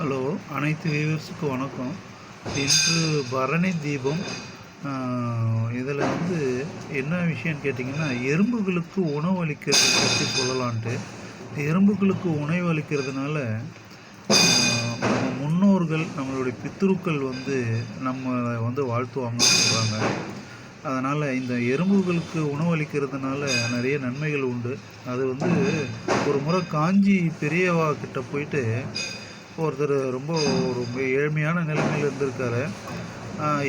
Hello அனைத்து வியூவர்ஸுக்கும் வணக்கம். இன்று பரணி தீபம் இதில் வந்து என்ன விஷயம்னு கேட்டிங்கன்னா எறும்புகளுக்கு உணவு அளிக்கிறது பற்றி சொல்லலான்ட்டு. எறும்புகளுக்கு உணவு அளிக்கிறதுனால நம்ம முன்னோர்கள் நம்மளுடைய பித்ருக்கள் வந்து நம்ம வந்து வாழ்த்துவாங்கன்னு சொல்கிறாங்க அதனால் இந்த எறும்புகளுக்கு உணவளிக்கிறதுனால நிறைய நன்மைகள் உண்டு. அது வந்து ஒரு முறை காஞ்சி பெரியவா கிட்ட போயிட்டு ஒருத்தர் ரொம்ப ரொம்ப ஏழ்மையான நிலைமையில் இருந்திருக்காரு.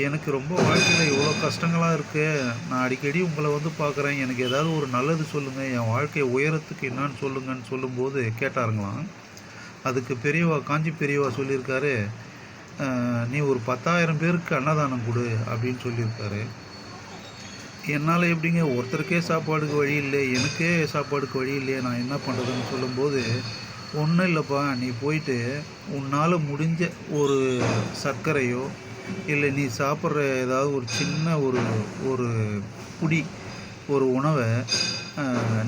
எனக்கு ரொம்ப வாழ்க்கையில் இவ்வளோ கஷ்டங்களாக இருக்குது நான் அடிக்கடி உங்களை வந்து பார்க்குறேன் எனக்கு ஏதாவது ஒரு நல்லது சொல்லுங்கள் என் வாழ்க்கையை உயரத்துக்கு என்னான்னு சொல்லுங்கன்னு சொல்லும்போது கேட்டாருங்களாம். அதுக்கு பெரியவா காஞ்சி பெரியவா சொல்லியிருக்காரு நீ ஒரு பத்தாயிரம் பேருக்கு அன்னதானம் கொடு அப்படின்னு சொல்லியிருக்காரு. என்னால் எப்படிங்க ஒருத்தருக்கே சாப்பாடுக்கு வழி இல்லை எனக்கே சாப்பாடுக்கு வழி இல்லையே நான் என்ன பண்ணுறதுன்னு சொல்லும்போது ஒன்றும் இல்லைப்பா நீ போயிட்டு உன்னால் முடிஞ்ச ஒரு சர்க்கரையோ இல்லை நீ சாப்பிட்ற ஏதாவது ஒரு சின்ன ஒரு ஒரு புடி ஒரு உணவை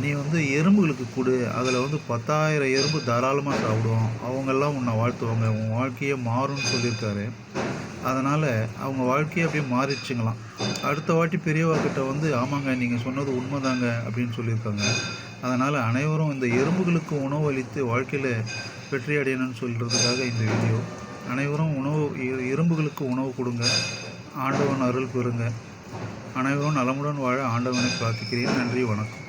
நீ வந்து எறும்புகளுக்கு கொடு. அதில் வந்து பத்தாயிரம் எறும்பு தாராளமாக சாப்பிடுவோம். அவங்கெல்லாம் உன்னை வாழ்த்துவாங்க. உன் வாழ்க்கையே மாறும்னு சொல்லியிருக்காரு. அதனால் அவங்க வாழ்க்கையை அப்படியே மாறிடுச்சுங்களாம். அடுத்த வாட்டி பெரியவா கிட்ட வந்து ஆமாங்க நீங்கள் சொன்னது உண்மைதாங்க அப்படின்னு சொல்லியிருக்காங்க. அதனால் அனைவரும் இந்த எறும்புகளுக்கு உணவு அளித்து வாழ்க்கையில் வெற்றி அடையணும்னு சொல்கிறதுக்காக இந்த வீடியோ. அனைவரும் உணவு எறும்புகளுக்கு உணவு கொடுங்க. ஆண்டவன் அருள் பெறுங்க. அனைவரும் நலமுடன் வாழ ஆண்டவனை பிரார்த்திக்கிறேன். நன்றி வணக்கம்.